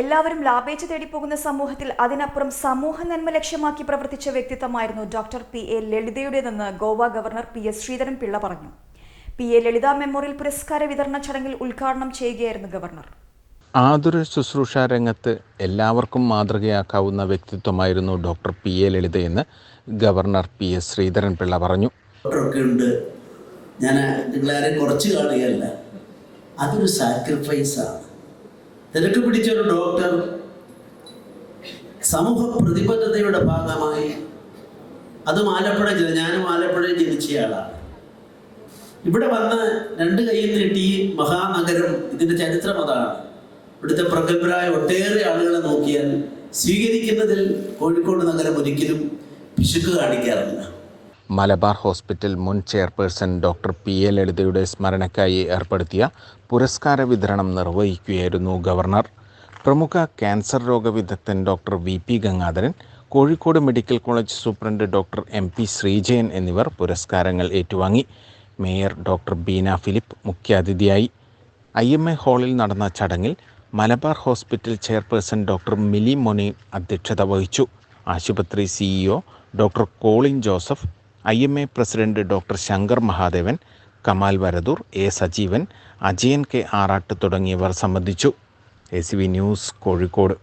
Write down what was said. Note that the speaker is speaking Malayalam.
എല്ലാവരും ലാഭേച്ഛ തേടിപ്പോകുന്ന സമൂഹത്തിൽ അതിനപ്പുറം സമൂഹ നന്മ ലക്ഷ്യമാക്കി പ്രവർത്തിച്ച വ്യക്തിത്വമായിരുന്നു doctor P A ലളിതയുടേതെന്ന് Goa governor P S Sreedharan Pillai പറഞ്ഞു. പി എ ലളിത മെമ്മോറിയൽ പുരസ്കാര വിതരണ ചടങ്ങിൽ ഉദ്ഘാടനം ചെയ്യുകയായിരുന്നു ഗവർണർ. ആതുര ശുശ്രൂഷ രംഗത്ത് എല്ലാവർക്കും മാതൃകയാക്കാവുന്ന വ്യക്തിത്വമായിരുന്നു doctor P A ലളിതയെന്ന് governor P S Sreedharan Pillai പറഞ്ഞു. ഉണ്ട്. ഞാൻ നിങ്ങളാരെ കുറച്ച് കാണുകയല്ല. അതൊരു സാക്രിഫൈസാണ് തിരക്ക് പിടിച്ചൊരു ഡോക്ടർ സമൂഹ പ്രതിബദ്ധതയുടെ ഭാഗമായി. അതും ആലപ്പുഴ ജില്ല ഞാനും ആലപ്പുഴയിൽ ജനിച്ചയാളാണ് ഇവിടെ വന്ന് രണ്ട് കൈയിൽ നീട്ടി മഹാനഗരം ഇതിന്റെ ചരിത്രം അതാണ്. ഇവിടുത്തെ പ്രഗത്ഭരായ ഒട്ടേറെ ആളുകളെ നോക്കിയാൽ സ്വീകരിക്കുന്നതിൽ കോഴിക്കോട് നഗരം ഒരിക്കലും പിശുക്ക് കാണിക്കാറില്ല. മലബാർ ഹോസ്പിറ്റൽ മുൻ ചെയർപേഴ്സൺ ഡോക്ടർ പി എ ലളിതയുടെ സ്മരണയ്ക്കായി ഏർപ്പെടുത്തിയ പുരസ്കാര വിതരണം നിർവഹിക്കുകയായിരുന്നു ഗവർണർ. പ്രമുഖ cancer രോഗവിദഗ്ധൻ doctor V P Gangadharan Kozhikode medical college superintendent doctor M P Sreejayan എന്നിവർ പുരസ്കാരങ്ങൾ ഏറ്റുവാങ്ങി. മേയർ ഡോക്ടർ ബീന ഫിലിപ്പ് മുഖ്യാതിഥിയായി. ഐ എം എ ഹാളിൽ നടന്ന ചടങ്ങിൽ Malabar hospital chairperson doctor Mili Mony അധ്യക്ഷത വഹിച്ചു. ആശുപത്രി CEO doctor Colin Joseph I M A president doctor Shankar Mahadevan Kamal Varadoor A Sajeevan Ajayan K Arattu തുടങ്ങിയവർ സംബന്ധിച്ചു. A news Kozhikode.